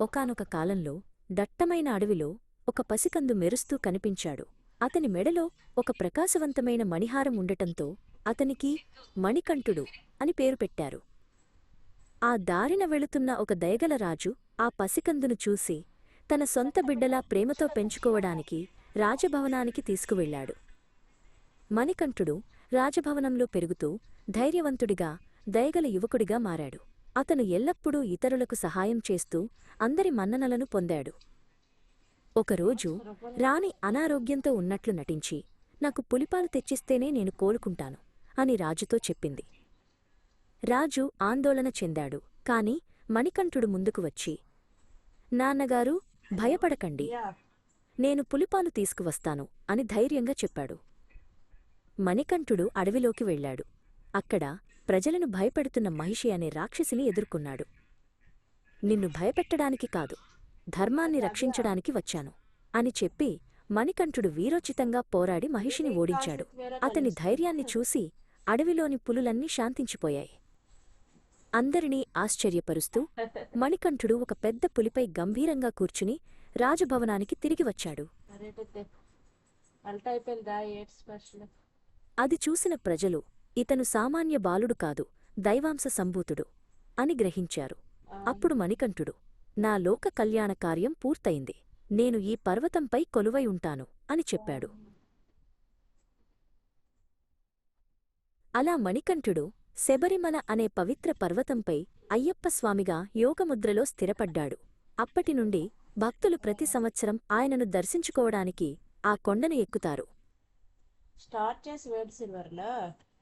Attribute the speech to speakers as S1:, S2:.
S1: ఒకానొక కాలంలో దట్టమైన అడవిలో ఒక పసికందు మెరుస్తూ కనిపించాడు. అతని మెడలో ఒక ప్రకాశవంతమైన మణిహారం ఉండటంతో అతనికి మణికంఠుడు అని పేరు పెట్టారు. ఆ దారిన వెళుతున్న ఒక దయగల రాజు ఆ పసికందును చూసి తన సొంత బిడ్డలా ప్రేమతో పెంచుకోవడానికి రాజభవనానికి తీసుకువెళ్ళాడు. మణికంఠుడు రాజభవనంలో పెరుగుతూ ధైర్యవంతుడిగా దయగల యువకుడిగా మారాడు. అతను ఎల్లప్పుడూ ఇతరులకు సహాయం చేస్తూ అందరి మన్ననలను పొందాడు. ఒకరోజు రాణి అనారోగ్యంతో ఉన్నట్లు నటించి నాకు పులిపాలు తెచ్చిస్తేనే నేను కోలుకుంటాను అని రాజుతో చెప్పింది. రాజు ఆందోళన చెందాడు కాని మణికంఠుడు ముందుకు వచ్చి నాన్నగారు భయపడకండి. నేను పులిపాలు తీసుకువస్తాను అని ధైర్యంగా చెప్పాడు. మణికంఠుడు అడవిలోకి వెళ్ళాడు. అక్కడ ప్రజలను భయపెడుతున్న మహిషి అనే రాక్షసిని ఎదుర్కొన్నాడు. నిన్ను భయపెట్టడానికి కాదు ధర్మాన్ని రక్షించడానికి వచ్చాను అని చెప్పి మణికంఠుడు వీరోచితంగా పోరాడి మహిషిని ఓడించాడు. అతని ధైర్యాన్ని చూసి అడవిలోని పులులన్నీ శాంతించిపోయాయి. అందరినీ ఆశ్చర్యపరుస్తూ మణికంఠుడు ఒక పెద్ద పులిపై గంభీరంగా కూర్చుని రాజభవనానికి తిరిగి వచ్చాడు. అది చూసిన ప్రజలు ఇతను సామాన్య బాలుడు కాదు దైవాంశ సంభూతుడు అని గ్రహించారు. అప్పుడు మణికంఠుడు నా లోక కళ్యాణ కార్యం పూర్తయింది నేను ఈ పర్వతంపై కొలువై ఉంటాను అని చెప్పాడు. అలా మణికంఠుడు శబరిమల అనే పవిత్ర పర్వతంపై అయ్యప్పస్వామిగా యోగముద్రలో స్థిరపడ్డాడు. అప్పటినుండి భక్తులు ప్రతి సంవత్సరం ఆయనను దర్శించుకోవడానికి ఆ కొండను ఎక్కుతారు.
S2: స్టార్ట్ చేసి వేడి సిల్వర్లో?